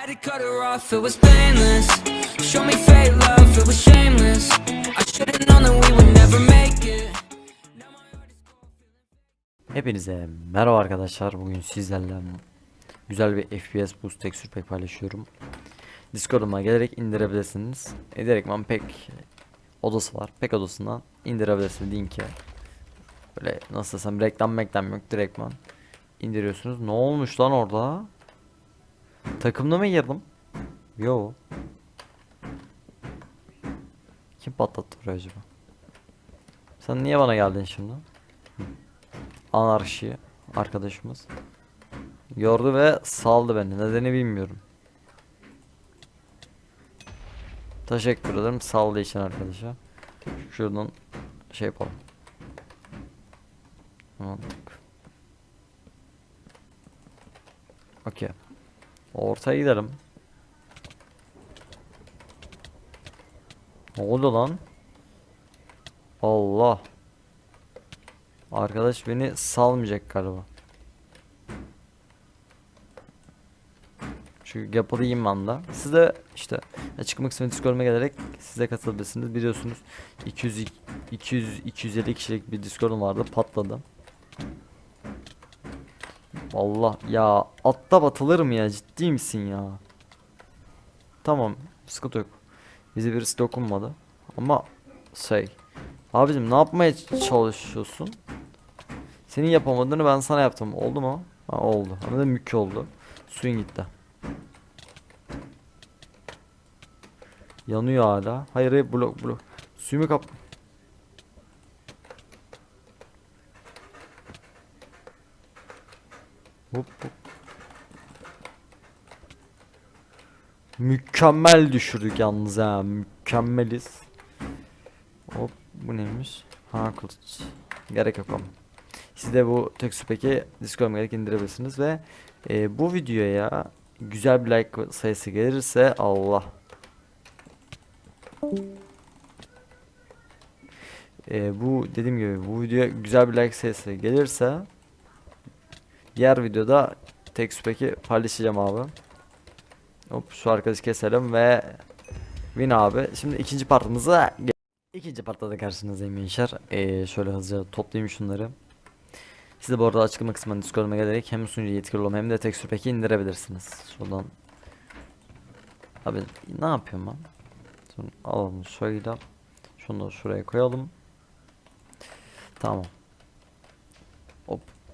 Had to cut her off, it was painless. Show me fake love, it was shameless. I should've known that we would never make it. Hepinize merhaba arkadaşlar. Bugün sizlerle güzel bir FPS boost texture pack paylaşıyorum. Discord'uma gelerek indirebilirsiniz. E, direktman pack odası var. Pack odasından indirebilirsiniz linki. Böyle nasıl desem reklam meklam yok direktman. indiriyorsunuz. Ne olmuş lan orada? Takımda mı girdim? Yo. Kim patlattı burayı acaba? Sen niye bana geldin şimdi? anarşi arkadaşımız gördü ve saldı beni. Nedeni bilmiyorum. Teşekkür ederim saldı için arkadaşa. Şuradan şey yapalım. Mantık. Okey. Ortaya gidelim. Ne oldu lan? Allah. Arkadaş beni salmayacak galiba. Çünkü yapılayım anda. Siz de işte açıklamak için Discord'uma gelerek size katılabilirsiniz. Biliyorsunuz 200 200 250 kişilik bir Discord'um vardı patladı. Allah ya atta batılır mı ya ciddi misin ya? Tamam sıkıntı yok. Bize birisi dokunmadı. Ama şey Abicim ne yapmaya çalışıyorsun? Senin yapamadığını ben sana yaptım. Oldu mu? Ha, oldu. Ama da mükü oldu. Suyun gitti. Yanıyor hala. Hayır hayır blok blok. Suyumu kap. Hop hop. Mükemmel düşürdük yalnız ha. Mükemmeliz. Hop bu neymiş? Ha kılıç. Gerek yok ama. Siz de bu texture pack'i Discord'uma gerek indirebilirsiniz ve e, bu videoya güzel bir like sayısı gelirse Allah. E, bu dediğim gibi bu videoya güzel bir like sayısı gelirse diğer videoda texture pack'i paylaşacağım abi. Hop şu arkadaşı keselim ve Win abi. Şimdi ikinci partımıza İkinci partta da karşınızdayım gençler. Ee, şöyle hızlıca toplayayım şunları. Siz de bu arada açıklama kısmına Discord'uma gelerek hem sunucu yetkili olma hem de texture pack'i indirebilirsiniz. Şuradan. Abi ne yapıyorum ben? Şunu alalım şöyle. Şunu da şuraya koyalım. Tamam.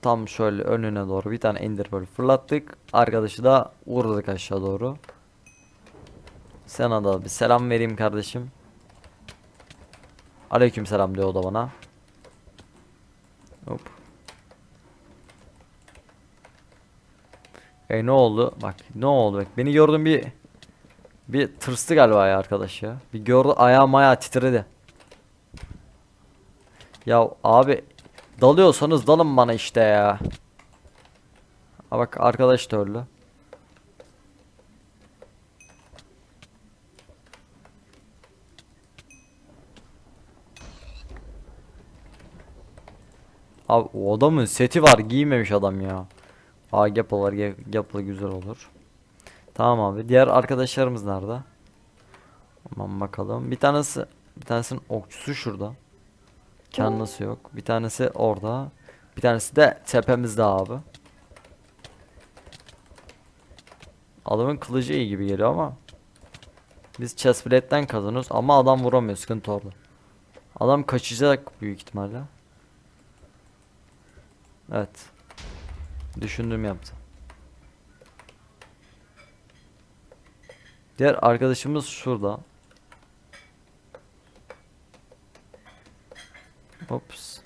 Tam şöyle önüne doğru bir tane ender böyle fırlattık. Arkadaşı da vurduk aşağı doğru. Sana da bir selam vereyim kardeşim. Aleyküm selam diyor o da bana. Hop. E ne oldu? Bak ne oldu? Bak beni gördün bir bir tırstı galiba ya arkadaş ya. Bir gördü ayağı titredi. Ya abi dalıyorsanız dalın bana işte ya. Ha bak arkadaş da öldü. Abi o adamın seti var giymemiş adam ya. Aa Gapple var güzel olur. Tamam abi diğer arkadaşlarımız nerede? Aman bakalım. Bir tanesi bir tanesinin okçusu şurada. Kendisi yok. Bir tanesi orada. Bir tanesi de tepemizde abi. Adamın kılıcı iyi gibi geliyor ama biz chestplate'den kazanıyoruz ama adam vuramıyor sıkıntı orada. Adam kaçacak büyük ihtimalle. Evet. Düşündüğüm yaptı. Diğer arkadaşımız şurada. Ops.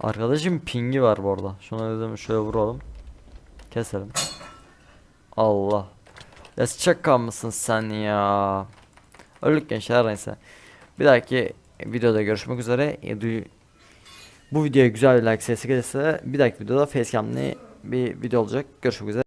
Arkadaşım pingi var bu arada. Şuna dedim şöyle vuralım. Keselim. Allah. Ya şaka mısın sen ya? Öldük gençler neyse. Bir dahaki videoda görüşmek üzere. Bu videoya güzel bir like sayısı gelirse bir dahaki videoda facecam'li bir video olacak. Görüşmek üzere.